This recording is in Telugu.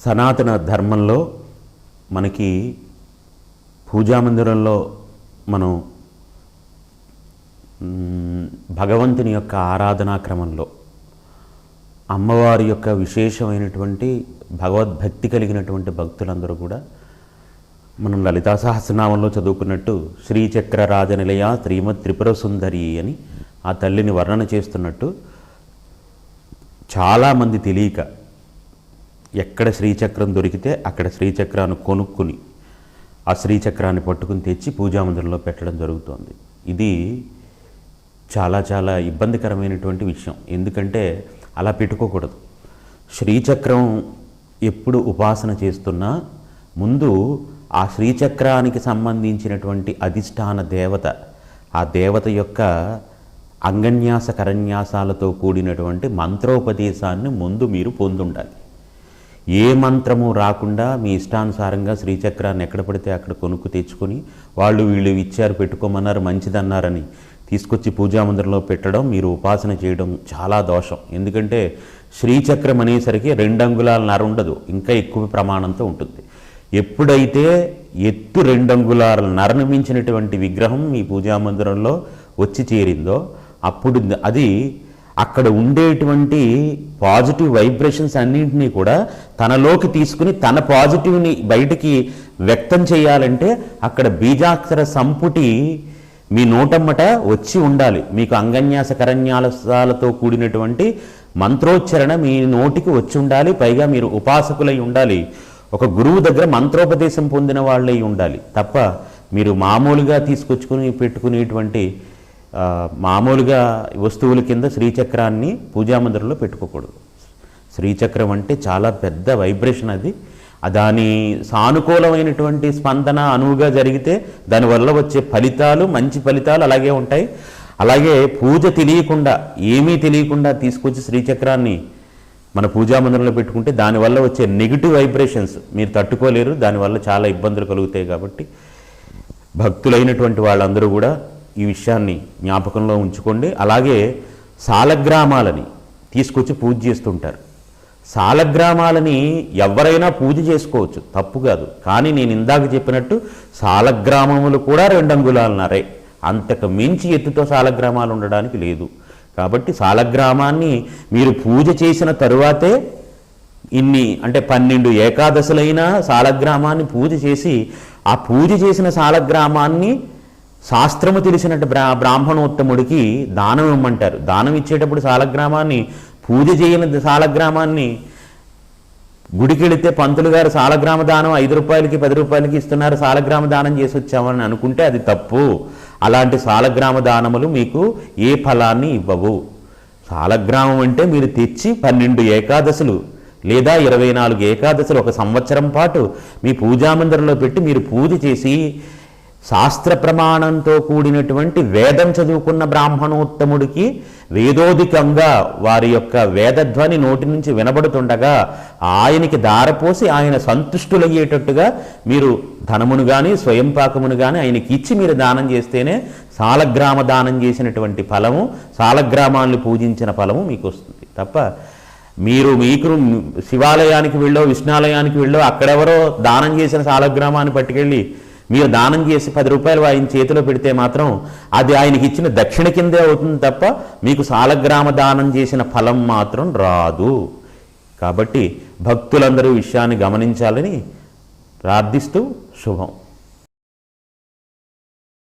సనాతన ధర్మంలో మనకి పూజామందిరంలో మనం భగవంతుని యొక్క ఆరాధనా క్రమంలో అమ్మవారి యొక్క విశేషమైనటువంటి భగవద్భక్తి కలిగినటువంటి భక్తులందరూ కూడా మనం లలితా సహస్రనామంలో చదువుకున్నట్టు శ్రీచక్ర రాజనిలయ శ్రీమద్ త్రిపుర సుందరి అని ఆ తల్లిని వర్ణన చేస్తున్నట్టు చాలామంది తెలియక ఎక్కడ శ్రీచక్రం దొరికితే అక్కడ శ్రీచక్రాన్ని కొనుక్కుని ఆ శ్రీచక్రాన్ని పట్టుకుని తెచ్చి పూజామందిరంలో పెట్టడం జరుగుతోంది. ఇది చాలా చాలా ఇబ్బందికరమైనటువంటి విషయం. ఎందుకంటే అలా పెట్టుకోకూడదు. శ్రీచక్రం ఎప్పుడు ఉపాసన చేస్తున్నా ముందు ఆ శ్రీచక్రానికి సంబంధించినటువంటి అధిష్టాన దేవత ఆ దేవత యొక్క అంగన్యాస కరన్యాసాలతో కూడినటువంటి మంత్రోపదేశాన్ని ముందు మీరు పొందుండాలి. ఏ మంత్రము రాకుండా మీ ఇష్టానుసారంగా శ్రీచక్రాన్ని ఎక్కడ పడితే అక్కడ కొనుక్కు తెచ్చుకొని వాళ్ళు వీళ్ళు ఇచ్చారు పెట్టుకోమన్నారు మంచిదన్నారని తీసుకొచ్చి పూజామందిరంలో పెట్టడం మీరు ఉపాసన చేయడం చాలా దోషం. ఎందుకంటే శ్రీచక్రం అనేసరికి రెండు అంగుళాల నర ఉండదు ఇంకా ఎక్కువ ప్రమాణంతో ఉంటుంది. ఎప్పుడైతే ఎత్తు రెండు అంగుళాల నరను మించినటువంటి విగ్రహం మీ పూజామందిరంలో వచ్చి చేరిందో అప్పుడు అది అక్కడ ఉండేటువంటి పాజిటివ్ వైబ్రేషన్స్ అన్నింటినీ కూడా తనలోకి తీసుకుని తన పాజిటివ్ని బయటికి వ్యక్తం చేయాలంటే అక్కడ బీజాక్షర సంపుటి మీ నోటమ్మట వచ్చి ఉండాలి. మీకు అంగన్యాస కరన్యాసాలతో కూడినటువంటి మంత్రోచ్చరణ మీ నోటికి వచ్చి ఉండాలి. పైగా మీరు ఉపాసకులై ఉండాలి. ఒక గురువు దగ్గర మంత్రోపదేశం పొందిన వాళ్ళై ఉండాలి. తప్ప మీరు మామూలుగా తీసుకొచ్చుకుని పెట్టుకునేటువంటి మామూలుగా వస్తువుల కింద శ్రీచక్రాన్ని పూజామందిరంలో పెట్టుకోకూడదు. శ్రీచక్రం అంటే చాలా పెద్ద వైబ్రేషన్ అది. దాని సానుకూలమైనటువంటి స్పందన అనువుగా జరిగితే దానివల్ల వచ్చే ఫలితాలు మంచి ఫలితాలు అలాగే ఉంటాయి. అలాగే పూజ తెలియకుండా ఏమీ తెలియకుండా తీసుకొచ్చి శ్రీచక్రాన్ని మన పూజామందిరంలో పెట్టుకుంటే దానివల్ల వచ్చే నెగిటివ్ వైబ్రేషన్స్ మీరు తట్టుకోలేరు దానివల్ల చాలా ఇబ్బందులు కలుగుతాయి కాబట్టి భక్తులైనటువంటి వాళ్ళందరూ కూడా ఈ విషయాన్ని జ్ఞాపకంలో ఉంచుకోండి. అలాగే సాలగ్రామాలని తీసుకొచ్చి పూజ చేస్తుంటారు. సాలగ్రామాలని ఎవరైనా పూజ చేసుకోవచ్చు తప్పు కాదు. కానీ నేను ఇందాక చెప్పినట్టు సాలగ్రామములు కూడా రెండు అంగుళాలన్నరే అంతకు మించి ఎత్తుతో సాలగ్రామాలు ఉండడానికి లేదు. కాబట్టి సాలగ్రామాన్ని మీరు పూజ చేసిన తరువాతే ఇన్ని అంటే పన్నెండు ఏకాదశులైన సాలగ్రామాన్ని పూజ చేసి ఆ పూజ చేసిన సాలగ్రామాన్ని శాస్త్రము తెలిసినట్టు బ్రా బ్రాహ్మణోత్తముడికి దానం ఇమ్మంటారు. దానం ఇచ్చేటప్పుడు సాలగ్రామాన్ని పూజ చేయని సాలగ్రామాన్ని గుడికి వెళితే పంతులు గారు సాలగ్రామ దానం ఐదు రూపాయలకి పది రూపాయలకి ఇస్తున్నారు సాలగ్రామ దానం చేసి వచ్చామని అనుకుంటే అది తప్పు. అలాంటి సాలగ్రామ దానములు మీకు ఏ ఫలాన్ని ఇవ్వవు. సాలగ్రామం అంటే మీరు తెచ్చి పన్నెండు ఏకాదశులు లేదా ఇరవై నాలుగు ఏకాదశులు ఒక సంవత్సరం పాటు మీ పూజామందిరంలో పెట్టి మీరు పూజ చేసి శాస్త్ర ప్రమాణంతో కూడినటువంటి వేదం చదువుకున్న బ్రాహ్మణోత్తముడికి వేదోధికంగా వారి యొక్క వేదధ్వని నోటి నుంచి వినబడుతుండగా ఆయనకి దారపోసి ఆయన సంతుష్టులయ్యేటట్టుగా మీరు ధనమును కానీ స్వయం పాకమును కానీ ఆయనకి ఇచ్చి మీరు దానం చేస్తేనే సాలగ్రామ దానం చేసినటువంటి ఫలము సాలగ్రామాన్ని పూజించిన ఫలము మీకు వస్తుంది. తప్ప మీరు మీకు శివాలయానికి వెళ్ళో విష్ణాలయానికి వెళ్ళో అక్కడెవరో దానం చేసిన సాలగ్రామాన్ని పట్టుకెళ్ళి మీరు దానం చేసి పది రూపాయలు ఆయన చేతిలో పెడితే మాత్రం అది ఆయనకి ఇచ్చిన దక్షిణ కిందే అవుతుంది తప్ప మీకు సాలగ్రామ దానం చేసిన ఫలం మాత్రం రాదు. కాబట్టి భక్తులందరూ విషయాన్ని గమనించాలని ప్రార్థిస్తూ శుభం.